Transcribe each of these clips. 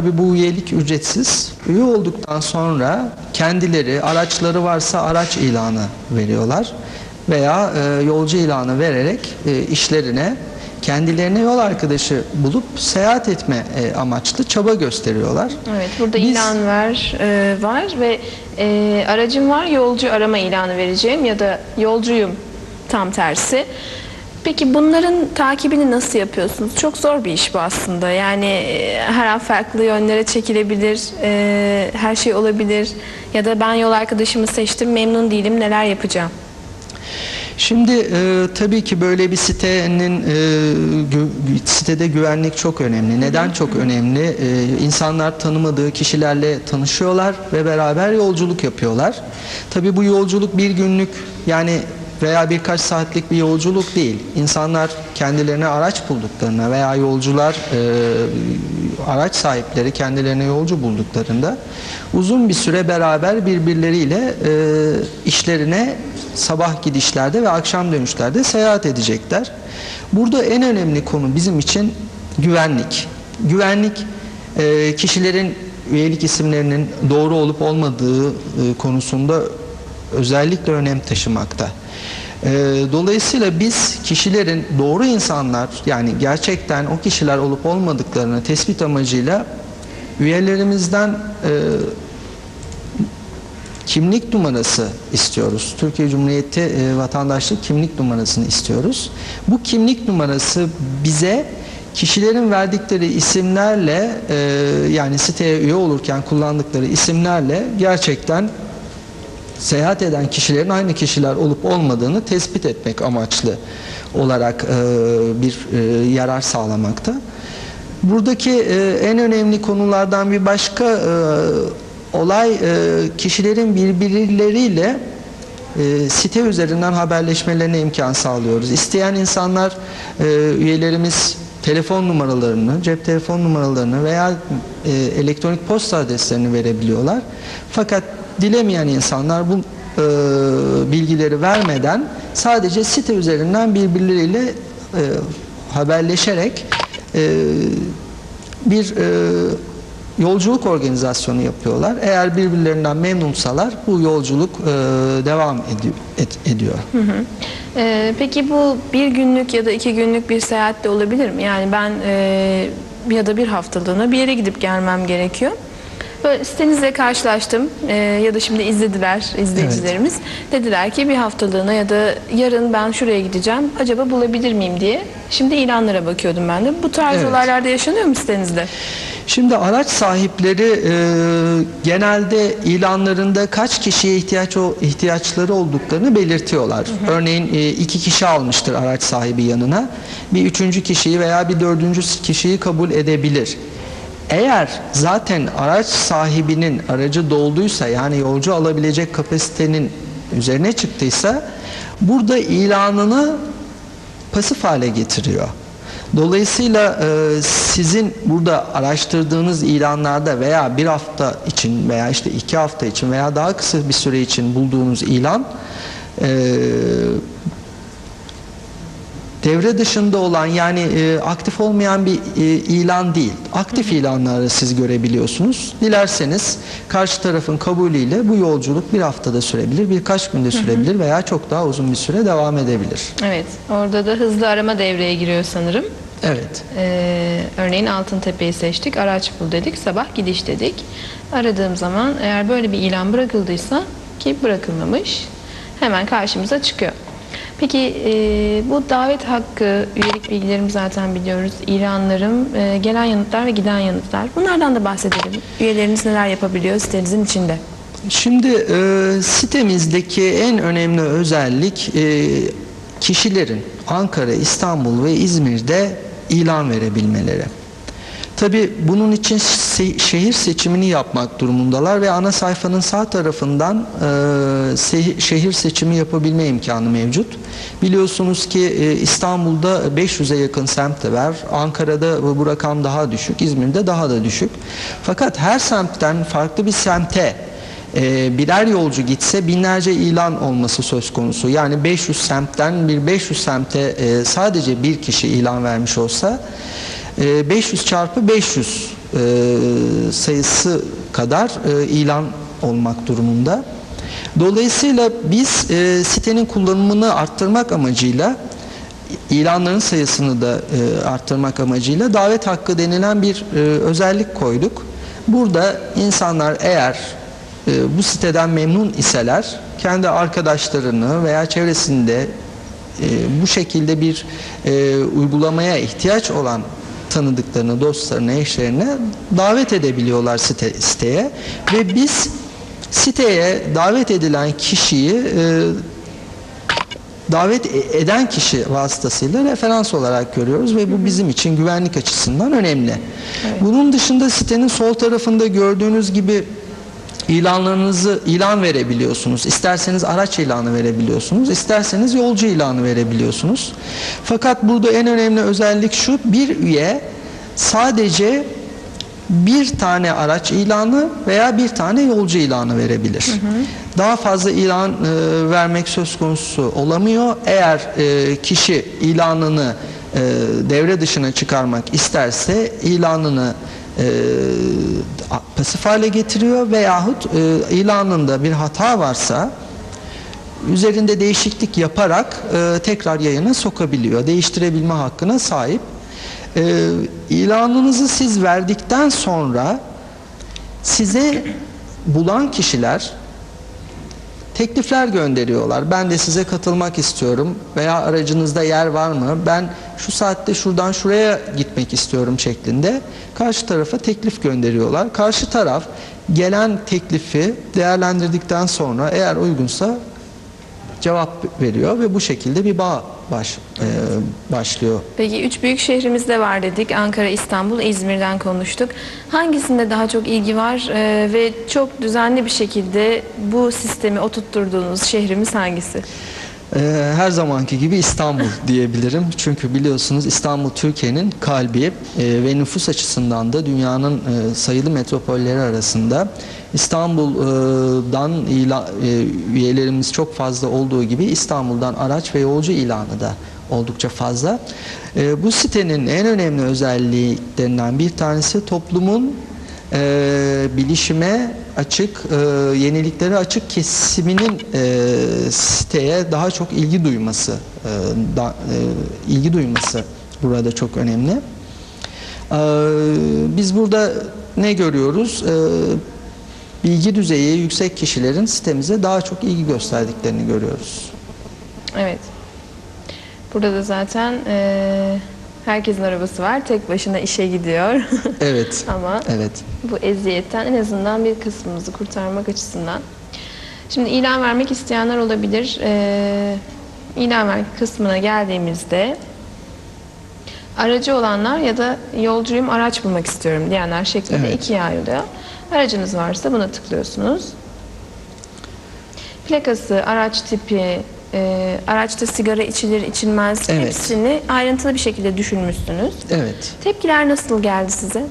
Tabii bu üyelik ücretsiz. Üye olduktan sonra kendileri araçları varsa araç ilanı veriyorlar veya e, yolcu ilanı vererek e, işlerine kendilerine yol arkadaşı bulup seyahat etme e, amaçlı çaba gösteriyorlar. Evet, burada Biz- ilan ver e, var ve e, aracım var, yolcu arama ilanı vereceğim ya da yolcuyum tam tersi. Peki bunların takibini nasıl yapıyorsunuz? Çok zor bir iş bu aslında. Yani e, her an farklı yönlere çekilebilir, e, her şey olabilir. Ya da ben yol arkadaşımı seçtim, memnun değilim, neler yapacağım? Şimdi e, tabii ki böyle bir sitenin e, gü- sitede güvenlik çok önemli. Neden çok önemli? E, insanlar tanımadığı kişilerle tanışıyorlar ve beraber yolculuk yapıyorlar. Tabii bu yolculuk bir günlük yani veya birkaç saatlik bir yolculuk değil. İnsanlar kendilerine araç bulduklarına veya yolcular e, araç sahipleri kendilerine yolcu bulduklarında uzun bir süre beraber birbirleriyle e, işlerine sabah gidişlerde ve akşam dönüşlerde seyahat edecekler. Burada en önemli konu bizim için güvenlik. Güvenlik e, kişilerin üyelik isimlerinin doğru olup olmadığı e, konusunda özellikle önem taşımakta. E, Dolayısıyla biz kişilerin doğru insanlar yani gerçekten o kişiler olup olmadıklarını tespit amacıyla üyelerimizden e, kimlik numarası istiyoruz. Türkiye Cumhuriyeti e, vatandaşlık kimlik numarasını istiyoruz. Bu kimlik numarası bize kişilerin verdikleri isimlerle e, yani siteye üye olurken kullandıkları isimlerle gerçekten seyahat eden kişilerin aynı kişiler olup olmadığını tespit etmek amaçlı olarak e, bir e, yarar sağlamakta. Buradaki e, en önemli konulardan bir başka e, olay e, kişilerin birbirleriyle e, site üzerinden haberleşmelerine imkan sağlıyoruz. İsteyen insanlar e, üyelerimiz telefon numaralarını, cep telefon numaralarını veya e, elektronik posta adreslerini verebiliyorlar. Fakat dilemeyen insanlar bu e, bilgileri vermeden sadece site üzerinden birbirleriyle e, haberleşerek e, bir e, yolculuk organizasyonu yapıyorlar. Eğer birbirlerinden memnunsalar bu yolculuk e, devam edi- et- ediyor. Ee, peki bu bir günlük ya da iki günlük bir seyahatte olabilir mi? Yani ben e, ya da bir haftalığına bir yere gidip gelmem gerekiyor. Böyle sitenizle karşılaştım e, ya da şimdi izlediler izleyicilerimiz. Dediler ki bir haftalığına ya da yarın ben şuraya gideceğim. Acaba bulabilir miyim diye. Şimdi ilanlara bakıyordum ben de. Bu tarz Evet. olaylarda yaşanıyor mu sitenizde? Şimdi araç sahipleri e, genelde ilanlarında kaç kişiye ihtiyaç o- ihtiyaçları olduklarını belirtiyorlar. Örneğin e, iki kişi almıştır araç sahibi yanına. Bir üçüncü kişiyi veya bir dördüncü kişiyi kabul edebilir. Eğer zaten araç sahibinin aracı dolduysa yani yolcu alabilecek kapasitenin üzerine çıktıysa burada ilanını pasif hale getiriyor. Dolayısıyla e, sizin burada araştırdığınız ilanlarda veya bir hafta için veya işte iki hafta için veya daha kısa bir süre için bulduğunuz ilan e, devre dışında olan yani e, aktif olmayan bir e, ilan değil. Aktif ilanları siz görebiliyorsunuz. Dilerseniz karşı tarafın kabulüyle bu yolculuk bir haftada sürebilir, birkaç günde sürebilir veya çok daha uzun bir süre devam edebilir. Evet. Orada da hızlı arama devreye giriyor sanırım. Evet. Ee, örneğin Altıntepe'yi seçtik, araç bul dedik, sabah gidiş dedik. Aradığım zaman eğer böyle bir ilan bırakıldıysa ki bırakılmamış hemen karşımıza çıkıyor. Peki e, bu davet hakkı, üyelik bilgilerimi zaten biliyoruz, ilanlarım, e, gelen yanıtlar ve giden yanıtlar. Bunlardan da bahsedelim. Üyeleriniz neler yapabiliyor sitenizin içinde? Şimdi e, sitemizdeki en önemli özellik e, kişilerin Ankara, İstanbul ve İzmir'de ilan verebilmeleri. Tabi bunun için se- şehir seçimini yapmak durumundalar ve ana sayfanın sağ tarafından e, se- şehir seçimi yapabilme imkanı mevcut. Biliyorsunuz ki e, İstanbul'da 500'e yakın semt de var. Ankara'da bu rakam daha düşük, İzmir'de daha da düşük. Fakat her semtten farklı bir semte e, birer yolcu gitse binlerce ilan olması söz konusu. Yani 500 semtten bir 500 semte e, sadece bir kişi ilan vermiş olsa e, 500 çarpı 500 e, sayısı kadar e, ilan olmak durumunda. Dolayısıyla biz e, sitenin kullanımını arttırmak amacıyla ilanların sayısını da e, arttırmak amacıyla davet hakkı denilen bir e, özellik koyduk. Burada insanlar eğer e, bu siteden memnun iseler kendi arkadaşlarını veya çevresinde e, bu şekilde bir e, uygulamaya ihtiyaç olan tanıdıklarını, dostlarını, eşlerine davet edebiliyorlar site, siteye. Ve biz siteye davet edilen kişiyi e, davet e- eden kişi vasıtasıyla referans olarak görüyoruz ve bu bizim için güvenlik açısından önemli. Bunun dışında sitenin sol tarafında gördüğünüz gibi ilanlarınızı ilan verebiliyorsunuz. İsterseniz araç ilanı verebiliyorsunuz, isterseniz yolcu ilanı verebiliyorsunuz. Fakat burada en önemli özellik şu, bir üye sadece bir tane araç ilanı veya bir tane yolcu ilanı verebilir. Daha fazla ilan e, vermek söz konusu olamıyor. Eğer e, kişi ilanını e, devre dışına çıkarmak isterse ilanını e, pasif hale getiriyor veyahut e, ilanında bir hata varsa üzerinde değişiklik yaparak e, tekrar yayına sokabiliyor. Değiştirebilme hakkına sahip. E, ilanınızı siz verdikten sonra size bulan kişiler teklifler gönderiyorlar. Ben de size katılmak istiyorum veya aracınızda yer var mı? Ben şu saatte şuradan şuraya gitmek istiyorum şeklinde karşı tarafa teklif gönderiyorlar. Karşı taraf gelen teklifi değerlendirdikten sonra eğer uygunsa cevap veriyor ve bu şekilde bir bağ baş, e, başlıyor. Peki üç büyük şehrimizde var dedik. Ankara, İstanbul, İzmir'den konuştuk. Hangisinde daha çok ilgi var e, ve çok düzenli bir şekilde bu sistemi oturtturduğunuz şehrimiz hangisi? Ee, her zamanki gibi İstanbul diyebilirim. Çünkü biliyorsunuz İstanbul Türkiye'nin kalbi e, ve nüfus açısından da dünyanın e, sayılı metropolleri arasında. İstanbul'dan ila, e, üyelerimiz çok fazla olduğu gibi İstanbul'dan araç ve yolcu ilanı da oldukça fazla. Bu sitenin en önemli özelliklerinden bir tanesi toplumun e, bilişime açık, e, yeniliklere açık kesiminin e, siteye daha çok ilgi duyması, e, da, e, ilgi duyması burada çok önemli. E, biz burada ne görüyoruz? E, bilgi düzeyi yüksek kişilerin sitemize daha çok ilgi gösterdiklerini görüyoruz. Evet. Burada da zaten e, herkesin arabası var. Tek başına işe gidiyor. Evet. Ama Evet. bu eziyetten en azından bir kısmımızı kurtarmak açısından. Şimdi ilan vermek isteyenler olabilir. Ee, ilan ver kısmına geldiğimizde aracı olanlar ya da yolcuyum araç bulmak istiyorum diyenler şeklinde Evet. ikiye ayrılıyor. Aracınız varsa buna tıklıyorsunuz. Plakası, araç tipi, e, araçta sigara içilir içilmez Evet. hepsini ayrıntılı bir şekilde düşünmüşsünüz. Evet. Tepkiler nasıl geldi size?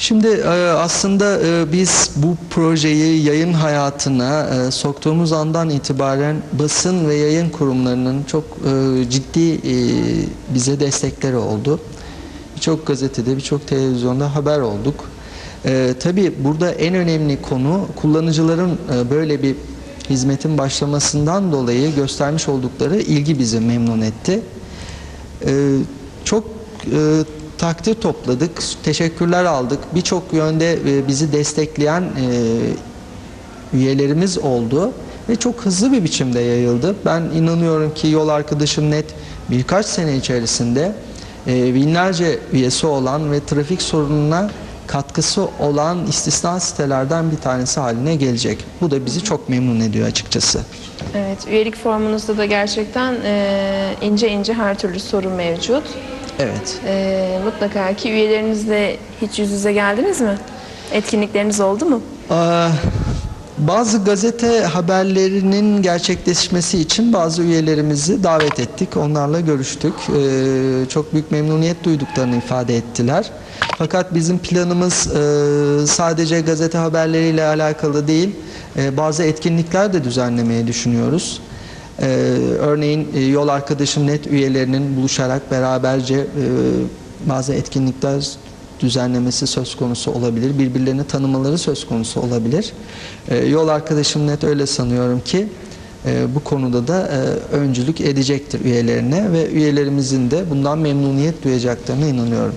Şimdi e, aslında e, biz bu projeyi yayın hayatına e, soktuğumuz andan itibaren basın ve yayın kurumlarının çok ciddi bize destekleri oldu. Birçok gazetede, birçok televizyonda haber olduk. Tabii burada en önemli konu kullanıcıların böyle bir hizmetin başlamasından dolayı göstermiş oldukları ilgi bizi memnun etti. Ee, çok e, takdir topladık, teşekkürler aldık. Birçok yönde e, bizi destekleyen e, üyelerimiz oldu ve çok hızlı bir biçimde yayıldı. Ben inanıyorum ki yol arkadaşım net birkaç sene içerisinde e, binlerce üyesi olan ve trafik sorununa katkısı olan istisna sitelerden bir tanesi haline gelecek. Bu da bizi çok memnun ediyor açıkçası. Evet, üyelik formunuzda da gerçekten e, ince ince her türlü sorun mevcut. Evet. E, mutlaka ki üyelerinizle hiç yüz yüze geldiniz mi? Etkinlikleriniz oldu mu? Aa, Bazı gazete haberlerinin gerçekleşmesi için bazı üyelerimizi davet ettik. Onlarla görüştük. Ee, çok büyük memnuniyet duyduklarını ifade ettiler. Fakat bizim planımız e, sadece gazete haberleriyle alakalı değil. E, bazı etkinlikler de düzenlemeyi düşünüyoruz. Ee, örneğin e, yol arkadaşım net üyelerinin buluşarak beraberce e, bazı etkinlikler düzenlemesi söz konusu olabilir. Birbirlerini tanımaları söz konusu olabilir. E, yol arkadaşım net öyle sanıyorum ki e, bu konuda da e, öncülük edecektir üyelerine ve üyelerimizin de bundan memnuniyet duyacaklarına inanıyorum.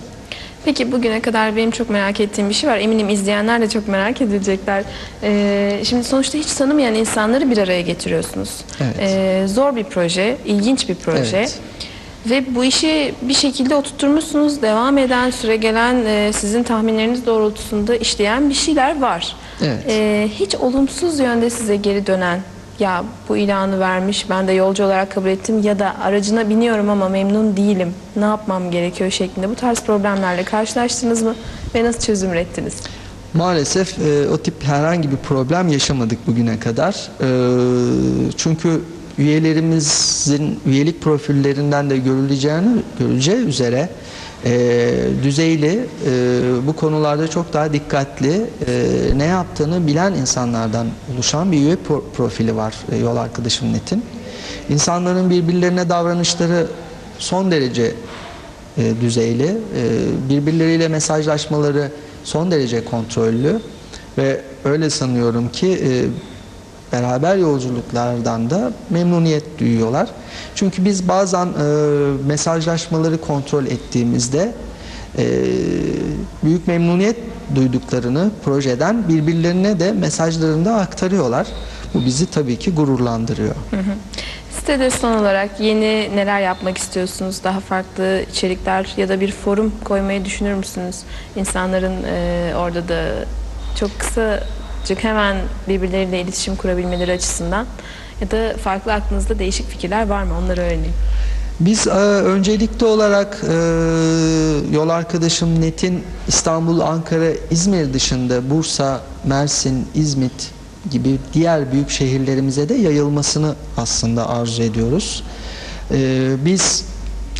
Peki bugüne kadar benim çok merak ettiğim bir şey var. Eminim izleyenler de çok merak edecekler. Ee, şimdi sonuçta hiç tanımayan insanları bir araya getiriyorsunuz. Evet. Ee, zor bir proje, ilginç bir proje. Evet. Ve bu işi bir şekilde oturtmuşsunuz. Devam eden, süre gelen, e, sizin tahminleriniz doğrultusunda işleyen bir şeyler var. Evet. Ee, hiç olumsuz yönde size geri dönen, ya bu ilanı vermiş, ben de yolcu olarak kabul ettim ya da aracına biniyorum ama memnun değilim, ne yapmam gerekiyor şeklinde bu tarz problemlerle karşılaştınız mı ve nasıl çözüm ürettiniz? Maalesef e, o tip herhangi bir problem yaşamadık bugüne kadar. E, çünkü üyelerimizin üyelik profillerinden de görüleceğini görüleceği üzere e, düzeyli e, bu konularda çok daha dikkatli e, ne yaptığını bilen insanlardan oluşan bir üye pro- profili var e, yol arkadaşım Net'in. İnsanların birbirlerine davranışları son derece e, düzeyli. E, birbirleriyle mesajlaşmaları son derece kontrollü ve öyle sanıyorum ki e, beraber yolculuklardan da memnuniyet duyuyorlar. Çünkü biz bazen e, mesajlaşmaları kontrol ettiğimizde e, büyük memnuniyet duyduklarını projeden birbirlerine de mesajlarını da aktarıyorlar. Bu bizi tabii ki gururlandırıyor. Sitede son olarak yeni neler yapmak istiyorsunuz? Daha farklı içerikler ya da bir forum koymayı düşünür müsünüz? İnsanların e, orada da çok kısacık hemen birbirleriyle iletişim kurabilmeleri açısından ya da farklı aklınızda değişik fikirler var mı? Onları öğreneyim. Biz e, öncelikli olarak e, yol arkadaşım Net'in İstanbul, Ankara, İzmir dışında Bursa, Mersin, İzmit gibi diğer büyük şehirlerimize de yayılmasını aslında arzu ediyoruz. E, biz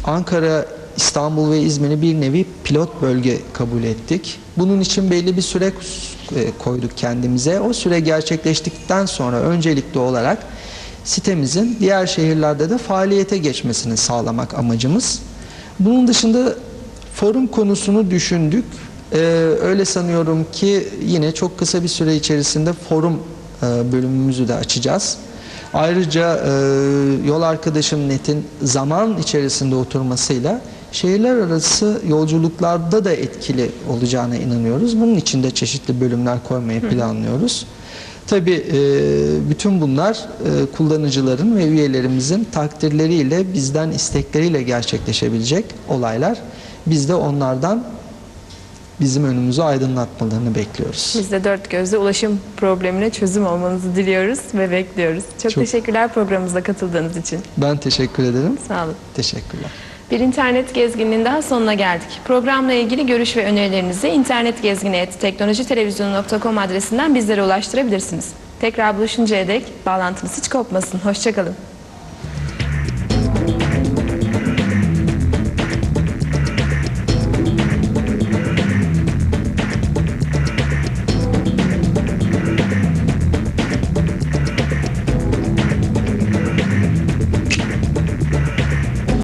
Ankara, İstanbul ve İzmir'i bir nevi pilot bölge kabul ettik. Bunun için belli bir süre koyduk kendimize. O süre gerçekleştikten sonra öncelikli olarak sitemizin diğer şehirlerde de faaliyete geçmesini sağlamak amacımız. Bunun dışında forum konusunu düşündük. Ee, öyle sanıyorum ki yine çok kısa bir süre içerisinde forum e, bölümümüzü de açacağız. Ayrıca e, yol arkadaşım Net'in zaman içerisinde oturmasıyla şehirler arası yolculuklarda da etkili olacağına inanıyoruz. Bunun için de çeşitli bölümler koymayı planlıyoruz. Tabii e, bütün bunlar e, kullanıcıların ve üyelerimizin takdirleriyle, bizden istekleriyle gerçekleşebilecek olaylar. Biz de onlardan bizim önümüzü aydınlatmalarını bekliyoruz. Biz de dört gözle ulaşım problemine çözüm olmanızı diliyoruz ve bekliyoruz. Çok, Çok- teşekkürler programımıza katıldığınız için. Ben teşekkür ederim. Sağ olun. Teşekkürler. Bir internet gezgininin daha sonuna geldik. Programla ilgili görüş ve önerilerinizi internetgezgini.teknolojitelevizyon.com adresinden bizlere ulaştırabilirsiniz. Tekrar buluşuncaya dek bağlantınız hiç kopmasın. Hoşçakalın.